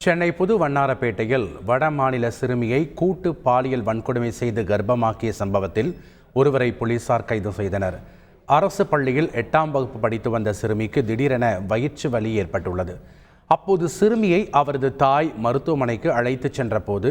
சென்னை புது வண்ணாரப்பேட்டையில் வட மாநில சிறுமியை கூட்டு பாலியல் வன்கொடுமை செய்து கர்ப்பமாக்கிய சம்பவத்தில் ஒருவரை போலீசார் கைது செய்தனர். அரசு பள்ளியில் எட்டாம் வகுப்பு படித்து வந்த சிறுமிக்கு திடீரென வயிற்று வலி ஏற்பட்டுள்ளது. அப்போது சிறுமியை அவரது தாய் மருத்துவமனைக்கு அழைத்துச் சென்றபோது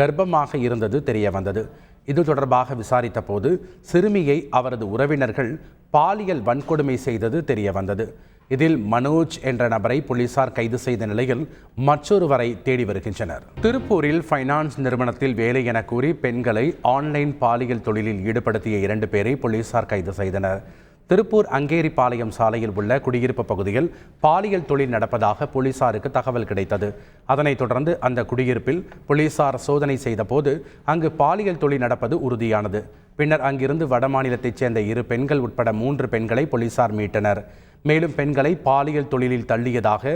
கர்ப்பமாக இருந்தது தெரிய வந்தது இது தொடர்பாக விசாரித்த போது சிறுமியை அவரது உறவினர்கள் பாலியல் வன்கொடுமை செய்தது தெரிய வந்தது இதில் மனோஜ் என்ற நபரை போலீசார் கைது செய்த நிலையில் மற்றொருவரை தேடி வருகின்றனர். திருப்பூரில் ஃபைனான்ஸ் நிறுவனத்தில் வேலை என கூறி பெண்களை ஆன்லைன் பாலியல் தொழிலில் ஈடுபடுத்திய இரண்டு பேரை போலீசார் கைது செய்தனர். திருப்பூர் அங்கேரிபாளையம் சாலையில் உள்ள குடியிருப்பு பகுதியில் பாலியல் தொழில் நடப்பதாக போலீசாருக்கு தகவல் கிடைத்தது. அதனைத் தொடர்ந்து அந்த குடியிருப்பில் போலீசார் சோதனை செய்தபோது அங்கு பாலியல் தொழில் நடப்பது உறுதியானது. பின்னர் அங்கிருந்து வடமாநிலத்தைச் சேர்ந்த இரு பெண்கள் உட்பட மூன்று பெண்களை போலீசார் மீட்டனர். மேலும் பெண்களை பாலியல் தொழிலில் தள்ளியதாக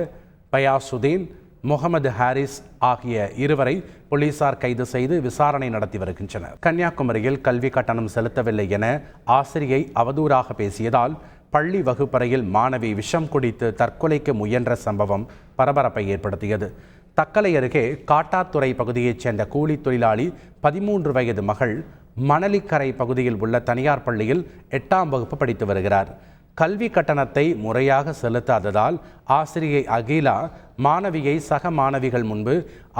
பயாசுதீன் முகமது ஹாரிஸ் ஆகிய இருவரை போலீசார் கைது செய்து விசாரணை நடத்தி வருகின்றனர். கன்னியாகுமரியில் கல்வி கட்டணம் செலுத்தவில்லை என ஆசிரியை அவதூறாக பேசியதால் பள்ளி வகுப்பறையில் மாணவி விஷம் குடித்து தற்கொலைக்கு முயன்ற சம்பவம் பரபரப்பை ஏற்படுத்தியது. தக்கலை அருகே காட்டாத்துறை பகுதியைச் சேர்ந்த கூலி தொழிலாளி பதிமூன்று வயது மகள் மணலிக்கரை பகுதியில் உள்ள தனியார் பள்ளியில் எட்டாம் வகுப்பு படித்து வருகிறார். கல்வி கட்டணத்தை முறையாக செலுத்தாததால் ஆசிரியை அகிலா மாணவியை சக மாணவிகள் முன்பு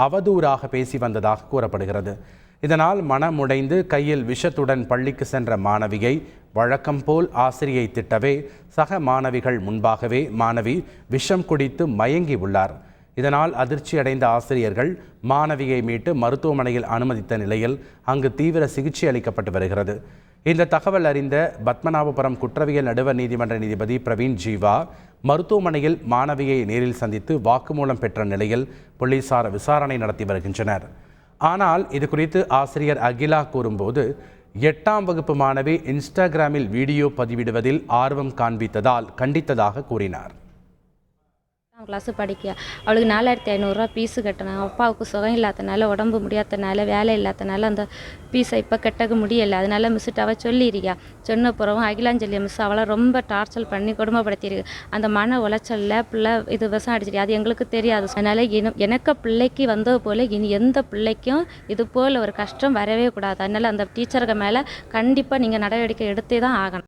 அவதூறாக பேசி வந்ததாக கூறப்படுகிறது. இதனால் மனமுடைந்து கையில் விஷத்துடன் பள்ளிக்கு சென்ற மாணவியை வழக்கம் போல் ஆசிரியை திட்டவே சக மாணவிகள் முன்பாகவே மாணவி விஷம் குடித்து மயங்கி உள்ளார். இதனால் அதிர்ச்சியடைந்த ஆசிரியர்கள் மாணவியை மீட்டு மருத்துவமனையில் அனுமதித்த நிலையில் அங்கு தீவிர சிகிச்சை அளிக்கப்பட்டு வருகிறது. இந்த தகவல் அறிந்த பத்மநாபபுரம் குற்றவியல் நடுவர் நீதிமன்ற நீதிபதி பிரவீன் ஜீவா மருத்துவமனையில் மாணவியை நேரில் சந்தித்து வாக்குமூலம் பெற்ற நிலையில் போலீசார் விசாரணை நடத்தி வருகின்றனர். ஆனால் இது குறித்து ஆசிரியர் அகிலா கூறும்போது எட்டாம் வகுப்பு மாணவி இன்ஸ்டாகிராமில் வீடியோ பதிவிடுவதில் ஆர்வம் காண்பித்ததால் கண்டித்ததாக கூறினார். கிளாஸு படிக்க. அவளுக்கு நாலாயிரத்தி ஐநூறுரூவா ஃபீஸு கட்டினேன் அப்பாவுக்கு சுகம் இல்லாதனால உடம்பு முடியாதனால வேலை இல்லாதனால அந்த ஃபீஸை இப்போ கட்டக்க முடியலை. அதனால மிஸ்ஸுட்டு அவள் சொல்லியிருக்கா சொன்ன பிறவும் அகிலாஞ்சலி மிஸ் அவளை ரொம்ப டார்ச்சர் பண்ணி கொடுமைப்படுத்தியிருக்கு. அந்த மன உளைச்சலில் பிள்ளை இது விஷம் அடிச்சிருக்கு. அது எங்களுக்கு தெரியாது. அதனால் இனி எனக்கு பிள்ளைக்கு வந்தது போல் இனி எந்த பிள்ளைக்கும் இது போல் ஒரு கஷ்டம் வரவே கூடாது. அதனால் அந்த டீச்சருக்கு மேலே கண்டிப்பாக நீங்கள் நடவடிக்கை எடுத்தே தான் ஆகணும்.